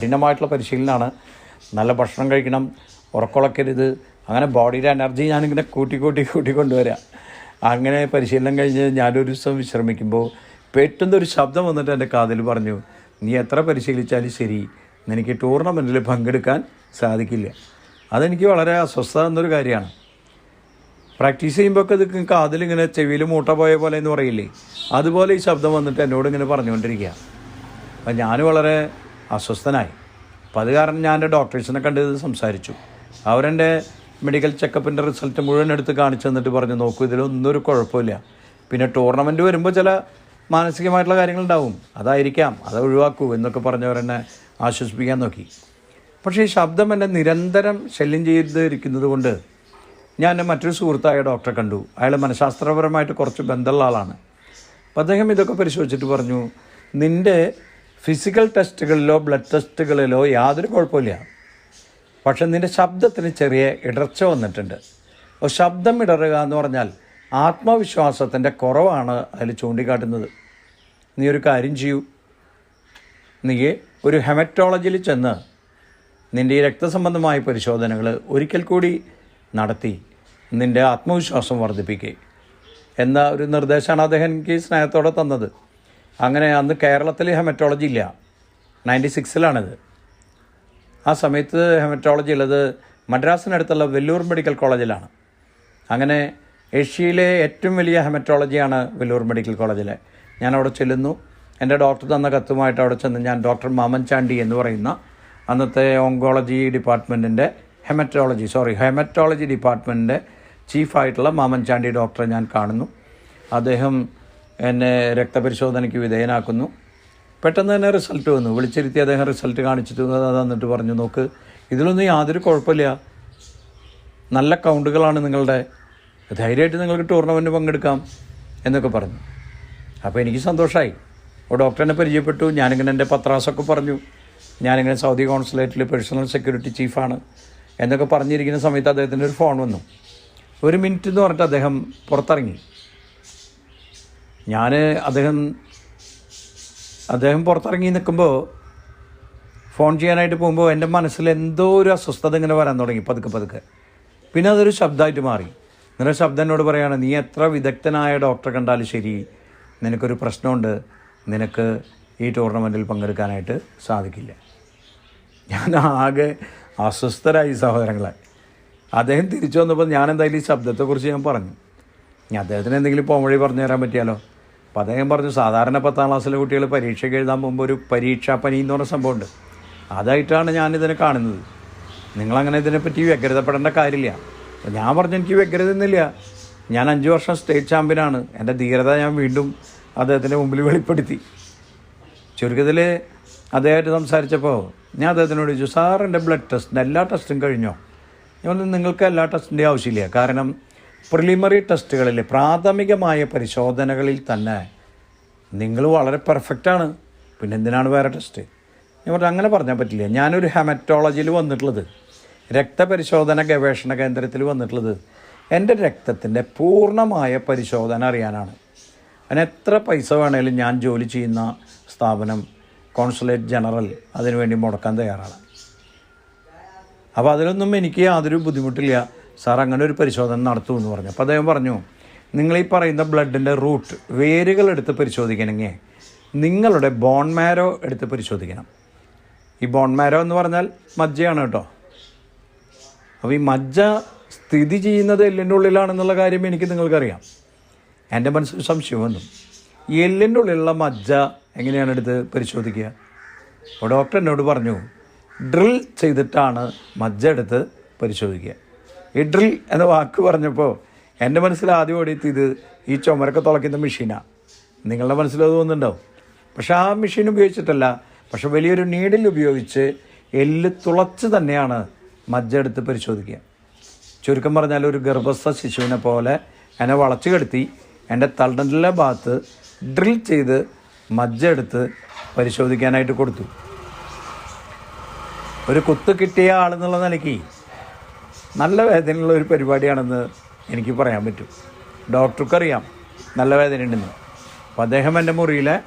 കഠിനമായിട്ടുള്ള പരിശീലനമാണ്. നല്ല ഭക്ഷണം കഴിക്കണം ഉറക്കുളക്കരുത്. അങ്ങനെ ബോഡിയുടെ എനർജി ഞാനിങ്ങനെ കൂട്ടി കൂട്ടി കൂട്ടി കൊണ്ടുവരാം. അങ്ങനെ പരിശീലനം കഴിഞ്ഞ് ഞാനൊരു ദിവസം വിശ്രമിക്കുമ്പോൾ പെട്ടെന്ന് ഒരു ശബ്ദം വന്നിട്ട് എന്റെ കാതിൽ പറഞ്ഞു നീ എത്ര പരിശീലിച്ചാലും ശരി എനിക്ക് ടൂർണമെന്റിൽ പങ്കെടുക്കാൻ സാധിക്കില്ല. അതെനിക്ക് വളരെ അസ്വസ്ഥത എന്നൊരു കാര്യമാണ്. പ്രാക്ടീസ് ചെയ്യുമ്പോൾ ഒക്കെ ഇത് കാതിലിങ്ങനെ ചെവിയിൽ മൂട്ട പോയ പോലെ എന്ന് പറയില്ലേ? അതുപോലെ ഈ ശബ്ദം വന്നിട്ട് എന്നോട് ഇങ്ങനെ പറഞ്ഞുകൊണ്ടിരിക്കുക. അപ്പം ഞാൻ വളരെ അസ്വസ്ഥനായി. അപ്പം അത് കാരണം ഞാൻ എന്റെ ഡോക്ടേഴ്സിനെ കണ്ട് സംസാരിച്ചു. അവരെന്റെ മെഡിക്കൽ ചെക്കപ്പിന്റെ റിസൾട്ട് മുഴുവൻ എടുത്ത് കാണിച്ചു തന്നിട്ട് പറഞ്ഞു നോക്കൂ ഇതിലൊന്നും ഒരു കുഴപ്പമില്ല. പിന്നെ ടൂർണമെന്റ് വരുമ്പോൾ ചില മാനസികമായിട്ടുള്ള കാര്യങ്ങളുണ്ടാവും. അതായിരിക്കാം അത് ഒഴിവാക്കൂ എന്നൊക്കെ പറഞ്ഞവരെന്നെ ആശ്വസിപ്പിക്കാൻ നോക്കി. പക്ഷേ ഈ ശബ്ദം എന്നെ നിരന്തരം ശല്യം ചെയ്തിരിക്കുന്നത് കൊണ്ട് ഞാൻ മറ്റൊരു സുഹൃത്തായ ഡോക്ടറെ കണ്ടു. അയാൾ മനഃശാസ്ത്രപരമായിട്ട് കുറച്ച് ബന്ധമുള്ള ആളാണ്. അപ്പം അദ്ദേഹം ഇതൊക്കെ പരിശോധിച്ചിട്ട് പറഞ്ഞു നിന്റെ ഫിസിക്കൽ ടെസ്റ്റുകളിലോ ബ്ലഡ് ടെസ്റ്റുകളിലോ യാതൊരു കുഴപ്പമില്ല. പക്ഷെ നിന്റെ ശബ്ദത്തിന് ചെറിയ ഇടർച്ച വന്നിട്ടുണ്ട്. അപ്പോൾ ശബ്ദം ഇടറുക എന്ന് പറഞ്ഞാൽ ആത്മവിശ്വാസത്തിന്റെ കുറവാണ് അതിൽ ചൂണ്ടിക്കാട്ടുന്നത്. നീ ഒരു കാര്യം ചെയ്യൂ. നീ ഒരു ഹെമറ്റോളജിയിൽ ചെന്ന് നിന്റെ ഈ രക്തസംബന്ധമായ പരിശോധനകൾ ഒരിക്കൽ കൂടി നടത്തി നിന്റെ ആത്മവിശ്വാസം വർദ്ധിപ്പിക്കുക എന്ന ഒരു നിർദ്ദേശമാണ് അദ്ദേഹം എനിക്ക് സ്നേഹത്തോടെ തന്നത്. അങ്ങനെ അന്ന് കേരളത്തിൽ ഹെമറ്റോളജി ഇല്ല. നയന്റി സിക്സിലാണിത്. ആ സമയത്ത് ഹെമറ്റോളജി ഉള്ളത് മദ്രാസിനടുത്തുള്ള വെല്ലൂർ മെഡിക്കൽ കോളേജിലാണ്. അങ്ങനെ ഏഷ്യയിലെ ഏറ്റവും വലിയ ഹെമറ്റോളജിയാണ് വെല്ലൂർ മെഡിക്കൽ കോളേജിലെ. ഞാൻ അവിടെ ചെല്ലുന്നു. എന്റെ ഡോക്ടർ തന്ന കത്തുമായിട്ട് അവിടെ ചെന്ന് ഞാൻ ഡോക്ടർ മാമൻ ചാണ്ടി എന്ന് പറയുന്ന അന്നത്തെ ഓങ്കോളജി ഡിപ്പാർട്ട്മെന്റിന്റെ ഹെമറ്റോളജി സോറി ഹെമറ്റോളജി ഡിപ്പാർട്ട്മെന്റിന്റെ ചീഫായിട്ടുള്ള മാമൻ ചാണ്ടി ഡോക്ടറെ ഞാൻ കാണുന്നു. അദ്ദേഹം എന്നെ രക്തപരിശോധനയ്ക്ക് വിധേയനാക്കുന്നു. പെട്ടെന്ന് തന്നെ റിസൾട്ട് വന്നു. വിളിച്ചിരുത്തി അദ്ദേഹം റിസൾട്ട് കാണിച്ചിട്ട് തന്നിട്ട് പറഞ്ഞു നോക്ക് ഇതിലൊന്നും യാതൊരു കുഴപ്പമില്ല. നല്ല കൗണ്ടുകളാണ് നിങ്ങളുടെ. ധൈര്യമായിട്ട് നിങ്ങൾക്ക് ടൂർണമെന്റ് പങ്കെടുക്കാം എന്നൊക്കെ പറഞ്ഞു. അപ്പോൾ എനിക്ക് സന്തോഷമായി അപ്പോൾ ഡോക്ടറിനെ പരിചയപ്പെട്ടു. ഞാനിങ്ങനെ എന്റെ പത്രാസൊക്കെ പറഞ്ഞു. ഞാനിങ്ങനെ സൗദി കോൺസുലേറ്റിൽ പേഴ്സണൽ സെക്യൂരിറ്റി ചീഫാണ് എന്നൊക്കെ പറഞ്ഞിരിക്കുന്ന സമയത്ത് അദ്ദേഹത്തിന്റെ ഒരു ഫോൺ വന്നു. ഒരു മിനിറ്റ് എന്ന് പറഞ്ഞിട്ട് അദ്ദേഹം പുറത്തിറങ്ങി. ഞാൻ അദ്ദേഹം അദ്ദേഹം പുറത്തിറങ്ങി നിൽക്കുമ്പോൾ ഫോൺ ചെയ്യാനായിട്ട് പോകുമ്പോൾ എന്റെ മനസ്സിൽ എന്തോ ഒരു അസ്വസ്ഥത ഇങ്ങനെ വരാൻ തുടങ്ങി പതുക്കെ പതുക്കെ. പിന്നെ അതൊരു ശബ്ദമായിട്ട് മാറി. നിങ്ങളുടെ ശബ്ദം എന്നോട് പറയുകയാണ് നീ എത്ര വിദഗ്ധനായ ഡോക്ടറെ കണ്ടാലും ശരി നിനക്കൊരു പ്രശ്നമുണ്ട് നിനക്ക് ഈ ടൂർണമെന്റിൽ പങ്കെടുക്കാനായിട്ട് സാധിക്കില്ല. ഞാൻ ആകെ അസ്വസ്ഥരായി സഹോദരങ്ങളെ. അദ്ദേഹം തിരിച്ചു വന്നപ്പോൾ ഞാൻ എന്തായാലും ഈ ശബ്ദത്തെക്കുറിച്ച് ഞാൻ പറഞ്ഞു. ഞാൻ അദ്ദേഹത്തിന് എന്തെങ്കിലും പോംവഴി പറഞ്ഞു തരാൻ പറ്റിയാലോ? അപ്പോൾ അദ്ദേഹം പറഞ്ഞു സാധാരണ പത്താം ക്ലാസ്സിലെ കുട്ടികൾ പരീക്ഷയ്ക്ക് എഴുതാൻ മുമ്പ് ഒരു പരീക്ഷാ പനി എന്ന് പറഞ്ഞ സംഭവമുണ്ട്. അതായിട്ടാണ് ഞാനിതിനെ കാണുന്നത്. നിങ്ങളങ്ങനെ ഇതിനെപ്പറ്റി വ്യഗ്രതപ്പെടേണ്ട കാര്യമില്ല. ഞാൻ പറഞ്ഞു എനിക്ക് വ്യഗ്രതയൊന്നുമില്ല ഞാൻ അഞ്ച് വർഷം സ്റ്റേറ്റ് ചാമ്പ്യനാണ് എന്റെ ധീരത ഞാൻ വീണ്ടും അദ്ദേഹത്തിന്റെ മുമ്പിൽ വെളിപ്പെടുത്തി. ചുരുക്കത്തിൽ അദ്ദേഹമായിട്ട് സംസാരിച്ചപ്പോൾ ഞാൻ അദ്ദേഹത്തിനോട് ചോദിച്ചു സാർ എന്റെ ബ്ലഡ് ടെസ്റ്റിന്റെ എല്ലാ ടെസ്റ്റും കഴിഞ്ഞോ? ഞാൻ നിങ്ങൾക്ക് എല്ലാ ടെസ്റ്റിന്റെ ആവശ്യമില്ല. കാരണം പ്രിലിമറി ടെസ്റ്റുകളിൽ പ്രാഥമികമായ പരിശോധനകളിൽ തന്നെ നിങ്ങൾ വളരെ പെർഫെക്റ്റാണ് പിന്നെ എന്തിനാണ് വേറെ ടെസ്റ്റ് ഞാൻ പറഞ്ഞു അങ്ങനെ പറഞ്ഞാൽ പറ്റില്ല. ഞാനൊരു ഹെമറ്റോളജിയിൽ വന്നിട്ടുള്ളത്. രക്തപരിശോധന ഗവേഷണ കേന്ദ്രത്തിൽ വന്നിട്ടുള്ളത്. എന്റെ രക്തത്തിന്റെ പൂർണമായ പരിശോധന അറിയാനാണ്. അതിന് എത്ര പൈസ വേണേലും ഞാൻ ജോലി ചെയ്യുന്ന സ്ഥാപനം കോൺസുലേറ്റ് ജനറൽ അതിനുവേണ്ടി മുടക്കാൻ തയ്യാറാണ്. അപ്പോൾ അതിലൊന്നും എനിക്ക് യാതൊരു ബുദ്ധിമുട്ടില്ല. സാർ അങ്ങനെ ഒരു പരിശോധന നടത്തും എന്ന് പറഞ്ഞു. അപ്പോൾ അദ്ദേഹം പറഞ്ഞു നിങ്ങൾ ഈ പറയുന്ന ബ്ലഡിന്റെ റൂട്ട് വേരുകൾ എടുത്ത് പരിശോധിക്കണമെങ്കിൽ നിങ്ങളുടെ ബോൺ മാരോ എടുത്ത് പരിശോധിക്കണം. ഈ ബോൺ മാരോ എന്ന് പറഞ്ഞാൽ മജ്ജയാണ് കേട്ടോ. അപ്പോൾ ഈ മജ്ജ സ്ഥിതി ചെയ്യുന്നത് എല്ലിന്റെ ഉള്ളിലാണെന്നുള്ള കാര്യം എനിക്ക് നിങ്ങൾക്കറിയാം. എന്റെ മനസ്സിൽ സംശയം വന്നു. ഈ എല്ലിന്റെ ഉള്ളിലുള്ള മജ്ജ എങ്ങനെയാണ് എടുത്ത് പരിശോധിക്കുക? അപ്പോൾ ഡോക്ടർ എന്നോട് പറഞ്ഞു ഡ്രിൽ ചെയ്തിട്ടാണ് മജ്ജ എടുത്ത് പരിശോധിക്കുക. ഈ ഡ്രിൽ എന്ന വാക്ക് പറഞ്ഞപ്പോൾ എന്റെ മനസ്സിൽ ആദ്യം ഓടിയത് ഇത് ഈ ചുമരൊക്കെ തുളയ്ക്കുന്ന മെഷീനാണ് നിങ്ങളുടെ മനസ്സിൽ അത് തോന്നുന്നുണ്ടാവും. പക്ഷെ ആ മെഷീൻ ഉപയോഗിച്ചിട്ടല്ല. പക്ഷെ വലിയൊരു നീഡിൽ ഉപയോഗിച്ച് എല്ല് തുളച്ച് തന്നെയാണ് മജ്ജ എടുത്ത് പരിശോധിക്കുക. ചുരുക്കം പറഞ്ഞാൽ ഒരു ഗർഭസ്ഥ ശിശുവിനെ പോലെ എന്നെ വളച്ചു കെടുത്തി എന്റെ തള്ളന്റെ ഭാഗത്ത് ഡ്രിൽ ചെയ്ത് മജ്ജ എടുത്ത് പരിശോധിക്കാനായിട്ട് കൊടുത്തു. ഒരു കുത്ത് കിട്ടിയ ആളെന്നുള്ള നിലയ്ക്ക് നല്ല വേദനയുള്ള ഒരു പരിപാടിയാണെന്ന് എനിക്ക് പറയാൻ പറ്റും. ഡോക്ടർക്കറിയാം നല്ല വേദന ഉണ്ടെന്ന് അപ്പോൾ അദ്ദേഹം എന്റെ മുറിയിലെ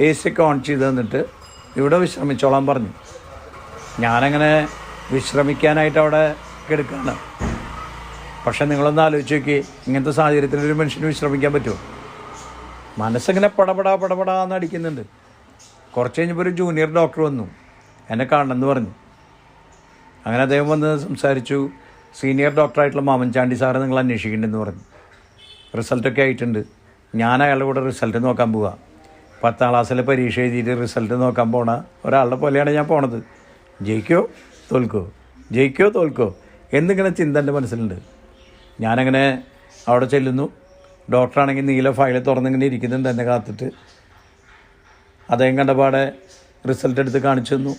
എ സി ഒക്കെ ഓൺ ചെയ്ത് തന്നിട്ട് ഇവിടെ വിശ്രമിച്ചോളാൻ പറഞ്ഞു. ഞാനങ്ങനെ വിശ്രമിക്കാനായിട്ട് അവിടെ കിടക്കുകയാണ്. പക്ഷേ നിങ്ങളൊന്ന് ആലോചിച്ച് നോക്കി ഇങ്ങനത്തെ സാഹചര്യത്തിൽ ഒരു മനുഷ്യന് വിശ്രമിക്കാൻ പറ്റുമോ? മനസ്സിങ്ങനെ പടപടാ പടപടാന്ന് അടിക്കുന്നുണ്ട്. കുറച്ച് കഴിഞ്ഞപ്പോൾ ഒരു ജൂനിയർ ഡോക്ടർ വന്നു. എന്നെ കാണണമെന്ന് പറഞ്ഞു. അങ്ങനെ അദ്ദേഹം വന്ന് സംസാരിച്ചു. സീനിയർ ഡോക്ടറായിട്ടുള്ള മാമൻചാണ്ടി സാറ് നിങ്ങൾ അന്വേഷിക്കേണ്ടെന്ന് പറഞ്ഞു. റിസൾട്ടൊക്കെ ആയിട്ടുണ്ട്. ഞാൻ അയാളുടെ കൂടെ റിസൾട്ട് നോക്കാൻ പോവുക പത്താം ക്ലാസ്സിലെ പരീക്ഷ എഴുതിയിട്ട് റിസൾട്ട് നോക്കാൻ പോണ ഒരാളുടെ പോലെയാണ് ഞാൻ പോണത്. ജയിക്കോ തോൽക്കോ? ജയിക്കോ തോൽക്കോ? എന്നിങ്ങനെ ചിന്ത എന്റെ മനസ്സിലുണ്ട്. ഞാനങ്ങനെ അവിടെ ചെല്ലുന്നു. ഡോക്ടറാണെങ്കിൽ നീല ഫയൽ തുറന്നിങ്ങനെ ഇരിക്കുന്നുണ്ട് എന്നെ കാത്തിട്ട്. അദ്ദേഹം കണ്ടപാടെ റിസൾട്ട് എടുത്ത് കാണിച്ചു തന്നു.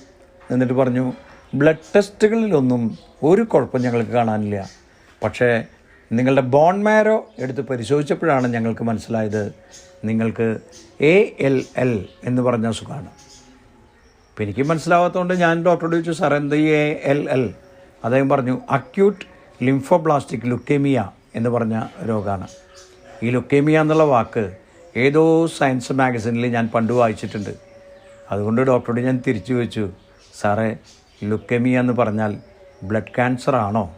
എന്നിട്ട് പറഞ്ഞു ബ്ലഡ് ടെസ്റ്റുകളിലൊന്നും ഒരു കുഴപ്പം ഞങ്ങൾക്ക് കാണാനില്ല. പക്ഷേ നിങ്ങളുടെ ബോൺ മാരോ എടുത്ത് പരിശോധിച്ചപ്പോഴാണ് ഞങ്ങൾക്ക് മനസ്സിലായത് നിങ്ങൾക്ക് എ എൽ എൽ എന്ന് പറഞ്ഞ അസുഖമാണ്. ഇപ്പം എനിക്ക് മനസ്സിലാവാത്തതുകൊണ്ട് ഞാൻ ഡോക്ടറോട് ചോദിച്ചു സാർ എന്ത് എ എൽ എൽ അദ്ദേഹം പറഞ്ഞു അക്യൂട്ട് ലിംഫോബ്ലാസ്റ്റിക് ലുക്കേമിയ എന്ന് പറഞ്ഞ രോഗമാണ്. ഈ ലുക്കേമിയ എന്നുള്ള വാക്ക് ഏതോ സയൻസ് മാഗസിനിൽ ഞാൻ പണ്ട് വായിച്ചിട്ടുണ്ട്. അതുകൊണ്ട് ഡോക്ടറോട് ഞാൻ തിരിച്ചു വെച്ചു സാറേ ലുക്കേമിയ എന്ന് പറഞ്ഞാൽ ബ്ലഡ് ക്യാൻസർ ആണോ?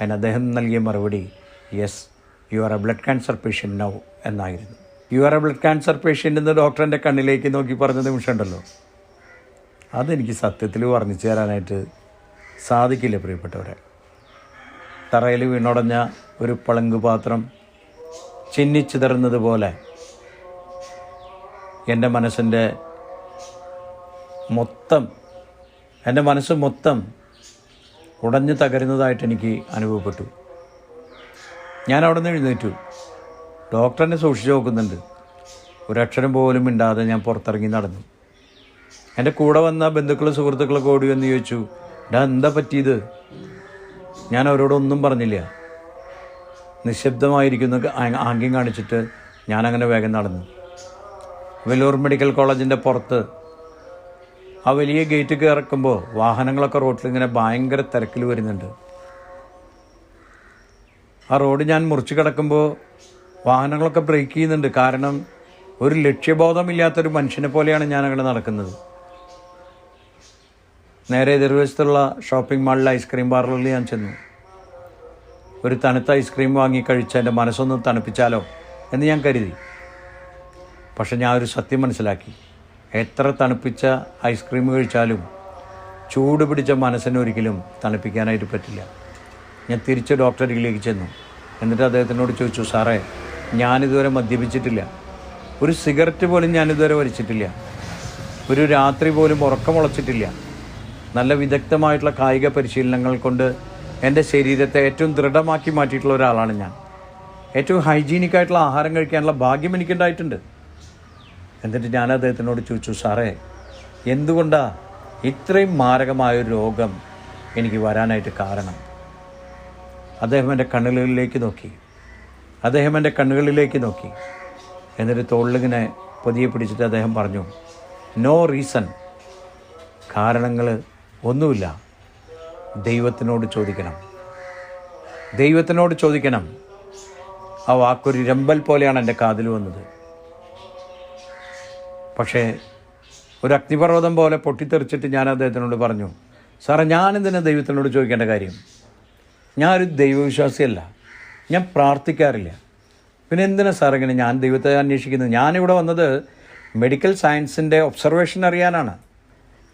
അതിന് അദ്ദേഹം നൽകിയ മറുപടി yes you are a blood cancer patient now എന്നായിരുന്നു. You are a blood cancer patient എന്ന് ഡോക്ടറിന്റെ കണ്ണിലേക്ക് നോക്കി പറഞ്ഞ നിമിഷമുണ്ടല്ലോ. അതെനിക്ക് സത്യത്തിൽ വർണിച്ചു തരാനായിട്ട് സാധിക്കില്ല പ്രിയപ്പെട്ടവരെ. തറയിൽ വീണുടഞ്ഞ ഒരു പളങ്ക് പാത്രം ചിന്നിച്ചിതറുന്നതുപോലെ എന്റെ മനസ്സിന്റെ മൊത്തം എന്റെ മനസ്സ് മൊത്തം ഉടഞ്ഞു തകരുന്നതായിട്ട് എനിക്ക് അനുഭവപ്പെട്ടു. ഞാൻ അവിടെ നിന്ന് എഴുന്നേറ്റു ഡോക്ടറിനെ സൂക്ഷിച്ചു നോക്കുന്നുണ്ട്. ഒരക്ഷരം പോലും ഇണ്ടാതെ ഞാൻ പുറത്തിറങ്ങി നടന്നു. എന്റെ കൂടെ വന്ന ബന്ധുക്കളും സുഹൃത്തുക്കളൊക്കെ ഓടി വന്ന് ചോദിച്ചു ഡാ എന്താ പറ്റിയത്? ഞാൻ അവരോടൊന്നും പറഞ്ഞില്ല. നിശബ്ദമായിരിക്കുന്ന ആംഗ്യം കാണിച്ചിട്ട് ഞാനങ്ങനെ വേഗം നടന്നു. വെല്ലൂർ മെഡിക്കൽ കോളേജിന്റെ പുറത്ത് ആ വലിയ ഗേറ്റ് കയറക്കുമ്പോൾ വാഹനങ്ങളൊക്കെ റോഡിൽ ഇങ്ങനെ ഭയങ്കര തിരക്കിൽ വരുന്നുണ്ട്. ആ റോഡ് ഞാൻ മുറിച്ച് കിടക്കുമ്പോൾ വാഹനങ്ങളൊക്കെ ബ്രേക്ക് ചെയ്യുന്നുണ്ട്. കാരണം ഒരു ലക്ഷ്യബോധമില്ലാത്തൊരു മനുഷ്യനെ പോലെയാണ് ഞാൻ അങ്ങനെ നടക്കുന്നത്. നേരെ എതിർവശത്തുള്ള ഷോപ്പിംഗ് മാളിലെ ഐസ്ക്രീം പാർലറിൽ ഞാൻ ചെന്നു. ഒരു തണുത്ത ഐസ്ക്രീം വാങ്ങി കഴിച്ച് എന്റെ മനസ്സൊന്ന് തണുപ്പിച്ചാലോ എന്ന് ഞാൻ കരുതി. പക്ഷെ ഞാൻ ഒരു സത്യം മനസ്സിലാക്കി. എത്ര തണുപ്പിച്ച ഐസ്ക്രീം കഴിച്ചാലും ചൂട് പിടിച്ച മനസ്സിനൊരിക്കലും തണുപ്പിക്കാനായിട്ട് പറ്റില്ല. ഞാൻ തിരിച്ച് ഡോക്ടറിലേക്ക് ചെന്നു. എന്നിട്ട് അദ്ദേഹത്തിനോട് ചോദിച്ചു സാറേ ഞാനിതുവരെ മദ്യപിച്ചിട്ടില്ല. ഒരു സിഗരറ്റ് പോലും ഞാനിതുവരെ വലിച്ചിട്ടില്ല. ഒരു രാത്രി പോലും ഉറക്കമുളച്ചിട്ടില്ല നല്ല വിദഗ്ധമായിട്ടുള്ള കായിക പരിശീലനങ്ങൾ കൊണ്ട് എന്റെ ശരീരത്തെ ഏറ്റവും ദൃഢമാക്കി മാറ്റിയിട്ടുള്ള ഒരാളാണ് ഞാൻ. ഏറ്റവും ഹൈജീനിക്കായിട്ടുള്ള ആഹാരം കഴിക്കാനുള്ള ഭാഗ്യം എനിക്കുണ്ടായിട്ടുണ്ട്. എന്നിട്ട് ഞാൻ അദ്ദേഹത്തിനോട് ചോദിച്ചു സാറേ എന്തുകൊണ്ടാ ഇത്രയും മാരകമായൊരു രോഗം എനിക്ക് വരാനായിട്ട് കാരണം? അദ്ദേഹം എന്റെ കണ്ണുകളിലേക്ക് നോക്കി. അദ്ദേഹം എന്റെ കണ്ണുകളിലേക്ക് നോക്കി. എന്നിട്ട് തോളിലിങ്ങനെ പൊതിയെ പിടിച്ചിട്ട് അദ്ദേഹം പറഞ്ഞു നോ റീസൺ. കാരണങ്ങൾ ഒന്നുമില്ല. ദൈവത്തിനോട് ചോദിക്കണം. ദൈവത്തിനോട് ചോദിക്കണം. ആ വാക്കൊരു രമ്പൽ പോലെയാണ് എന്റെ കാതിൽ വന്നത്. പക്ഷേ ഒരു അഗ്നിപർവതം പോലെ പൊട്ടിത്തെറിച്ചിട്ട് ഞാൻ അദ്ദേഹത്തിനോട് പറഞ്ഞു സാറേ ഞാനെന്തിനാ ദൈവത്തിനോട് ചോദിക്കേണ്ട കാര്യം? ഞാനൊരു ദൈവവിശ്വാസിയല്ല. ഞാൻ പ്രാർത്ഥിക്കാറില്ല. പിന്നെ എന്തിനാ സാർ ഇങ്ങനെ ഞാൻ ദൈവത്തെ അന്വേഷിക്കുന്നത്? ഞാനിവിടെ വന്നത് മെഡിക്കൽ സയൻസിന്റെ ഒബ്സർവേഷൻ അറിയാനാണ്.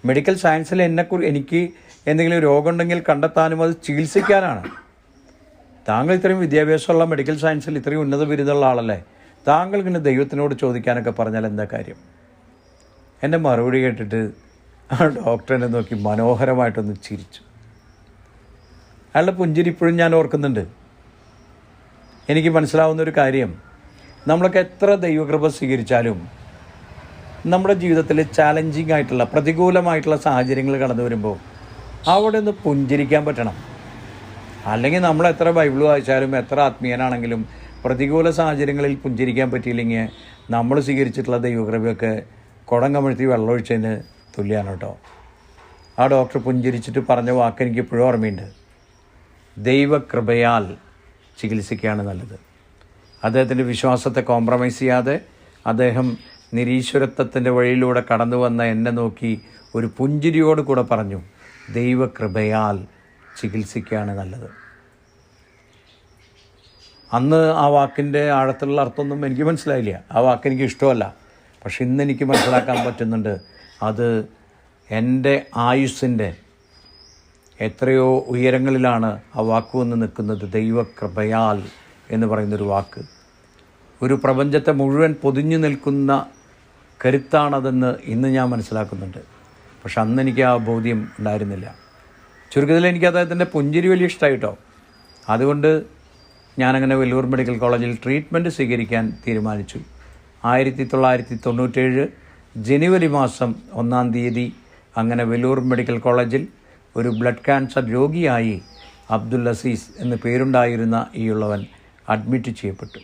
മെഡിക്കൽ സയൻസിൽ എന്നെക്കുറി എനിക്ക് എന്തെങ്കിലും രോഗമുണ്ടെങ്കിൽ കണ്ടെത്താനും അത് ചികിത്സിക്കാനാണ്. താങ്കൾ ഇത്രയും വിദ്യാഭ്യാസമുള്ള മെഡിക്കൽ സയൻസിൽ ഇത്രയും ഉന്നത ബിരുദമുള്ള ആളല്ലേ? താങ്കൾ ഇങ്ങനെ ദൈവത്തിനോട് ചോദിക്കാനൊക്കെ പറഞ്ഞാൽ എന്താ കാര്യം? എന്റെ മറുപടി കേട്ടിട്ട് ആ ഡോക്ടറിനെ നോക്കി മനോഹരമായിട്ടൊന്ന് ചിരിച്ചു. അയാളുടെ പുഞ്ചിരി ഇപ്പോഴും ഞാൻ ഓർക്കുന്നുണ്ട്. എനിക്ക് മനസ്സിലാവുന്ന ഒരു കാര്യം നമ്മളൊക്കെ എത്ര ദൈവകൃപ സ്വീകരിച്ചാലും നമ്മുടെ ജീവിതത്തിൽ ചാലഞ്ചിങ് ആയിട്ടുള്ള പ്രതികൂലമായിട്ടുള്ള സാഹചര്യങ്ങൾ കടന്നു വരുമ്പോൾ അവിടെ ഒന്ന് പുഞ്ചിരിക്കാൻ പറ്റണം. അല്ലെങ്കിൽ നമ്മൾ എത്ര ബൈബിൾ വായിച്ചാലും എത്ര ആത്മീയനാണെങ്കിലും പ്രതികൂല സാഹചര്യങ്ങളിൽ പുഞ്ചിരിക്കാൻ പറ്റിയില്ലെങ്കിൽ നമ്മൾ സ്വീകരിച്ചിട്ടുള്ള ദൈവകൃപയൊക്കെ കുടം കമഴ്ത്തി വെള്ളമൊഴിച്ചതിന് തുല്യമാണ് കേട്ടോ. ആ ഡോക്ടർ പുഞ്ചിരിച്ചിട്ട് പറഞ്ഞ വാക്ക് എനിക്ക് ഇപ്പോഴും ഓർമ്മയുണ്ട്. ദൈവകൃപയാൽ ചികിത്സിക്കുകയാണ് നല്ലത്. അദ്ദേഹത്തിന്റെ വിശ്വാസത്തെ കോംപ്രമൈസ് ചെയ്യാതെ അദ്ദേഹം നിരീശ്വരത്വത്തിന്റെ വഴിയിലൂടെ കടന്നു വന്ന എന്നെ നോക്കി ഒരു പുഞ്ചിരിയോട് കൂടെ പറഞ്ഞു ദൈവകൃപയാൽ ചികിത്സിക്കുകയാണ് നല്ലത്. അന്ന് ആ വാക്കിന്റെ ആഴത്തിലുള്ള അർത്ഥമൊന്നും എനിക്ക് മനസ്സിലായില്ല. ആ വാക്ക് എനിക്ക് ഇഷ്ടമല്ല. പക്ഷെ ഇന്ന് എനിക്ക് മനസ്സിലാക്കാൻ പറ്റുന്നുണ്ട് അത് എന്റെ ആയുസ്സിന്റെ എത്രയോ ഉയരങ്ങളിലാണ് ആ വാക്ക് വന്ന് നിൽക്കുന്നത്. ദൈവകൃപയാൽ എന്ന് പറയുന്നൊരു വാക്ക്. ഒരു പ്രപഞ്ചത്തെ മുഴുവൻ പൊതിഞ്ഞു നിൽക്കുന്ന കരുത്താണതെന്ന് ഇന്ന് ഞാൻ മനസ്സിലാക്കുന്നുണ്ട്. പക്ഷെ അന്ന് എനിക്ക് ആ ബോധ്യം ഉണ്ടായിരുന്നില്ല. ചുരുക്കത്തിൽ എനിക്ക് അദ്ദേഹത്തിന്റെ പുഞ്ചിരി വലിയ ഇഷ്ടമായിട്ടോ? അതുകൊണ്ട് ഞാനങ്ങനെ വെല്ലൂർ മെഡിക്കൽ കോളേജിൽ ട്രീറ്റ്മെന്റ് സ്വീകരിക്കാൻ തീരുമാനിച്ചു. ആയിരത്തി തൊള്ളായിരത്തി തൊണ്ണൂറ്റേഴ് ജനുവരി മാസം ഒന്നാം തീയതി അങ്ങനെ വെല്ലൂർ മെഡിക്കൽ കോളേജിൽ ഒരു ബ്ലഡ് ക്യാൻസർ രോഗിയായി അബ്ദുൽ അസീസ് എന്ന് പേരുണ്ടായിരുന്ന ഈയുള്ളവൻ അഡ്മിറ്റ് ചെയ്യപ്പെട്ടു.